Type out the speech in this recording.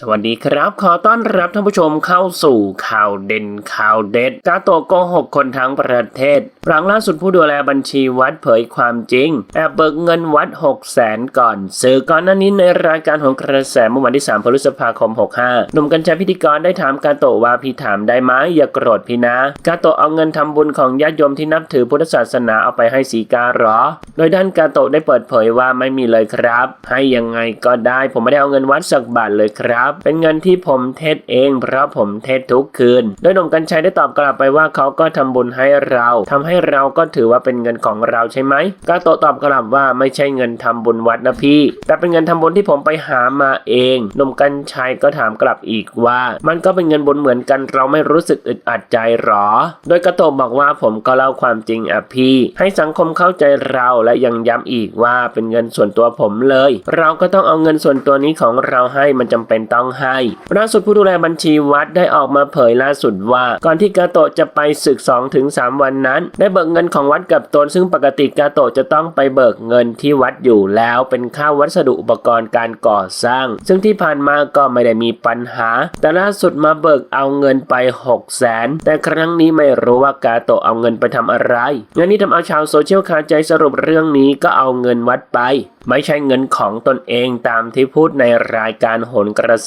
สวัสดีครับ ขอต้อนรับท่านผู้ชมเข้าสู่ข่าวเด่นข่าวเด็ดกาโตโกหกคนทั้งประเทศหลังล่าสุดผู้ดูแลบัญชีวัดเผยความจริง แอบเบิกเงินวัด 6 0แสนก่อนซื้อก่อนหน้านี้ในรายการของกระแสเมื่อวันที่ 3 พฤษภาคม 65 หนุ่มกัญชัยพิธีกรได้ถามกาโตว่าพี่ถามได้ไหมอย่าโกรธพี่นะกาโตเอาเงินทำบุญของญาติโยมที่นับถือพุทธศาสนาเอาไปให้สีกาหรอ โดยด้านกาโตได้เปิดเผยว่าไม่มีเลยครับ ให้ยังไงก็ได้ผมไม่ได้เอาเงินวัดสักบาทเลยครับเป็นเงินที่ผมเทศเอง เพราะผมเทศทุกคืน โดยหนุ่มกัญชัยได้ตอบกลับไปว่าเขาก็ทำบุญให้เราทำให้เราก็ถือว่าเป็นเงินของเราใช่ไหมกาโตตอบกลับว่าไม่ใช่เงินทำบุญวัดนะพี่ แต่เป็นเงินทำบุญที่ผมไปหามาเองหนุ่มกัญชัยก็ถามกลับอีกว่า มันก็เป็นเงินบุญเหมือนกันเราไม่รู้สึกอึดอัดใจหรอ โดยกาโตบอกว่าผมก็เล่าความจริงอะพี่ ให้สังคมเข้าใจเราและยังย้ำอีกว่าเป็นเงินส่วนตัวผมเลย เราก็ต้องเอาเงินส่วนตัวนี้ของเราให้มันจำเป็นต้องให้ล่าสุดผู้ดูแลบัญชีวัดได้ออกมาเผยล่าสุดว่า ก่อนที่กาโตะจะไปศึก2-3ถึง3วันนั้น ได้เบิกเงินของวัดกับตน ซึ่งปกติกาโตะจะต้องไปเบิกเงินที่วัดอยู่แล้วเป็นค่าวัสดุอุปกรณ์การก่อสร้าง ซึ่งที่ผ่านมาก็ไม่ได้มีปัญหา แต่ล่าสุดมาเบิกเอาเงินไป6 0แสนแต่ครั้งนี้ไม่รู้ว่ากาโตะเอาเงินไปทำอะไรงานนี้ทำเอาชาวโซเชียลคาใจสรุปเรื่องนี้ก็เอาเงินวัดไป ไม่ใช่เงินของตนเองตามที่พูดในรายการโหนกระ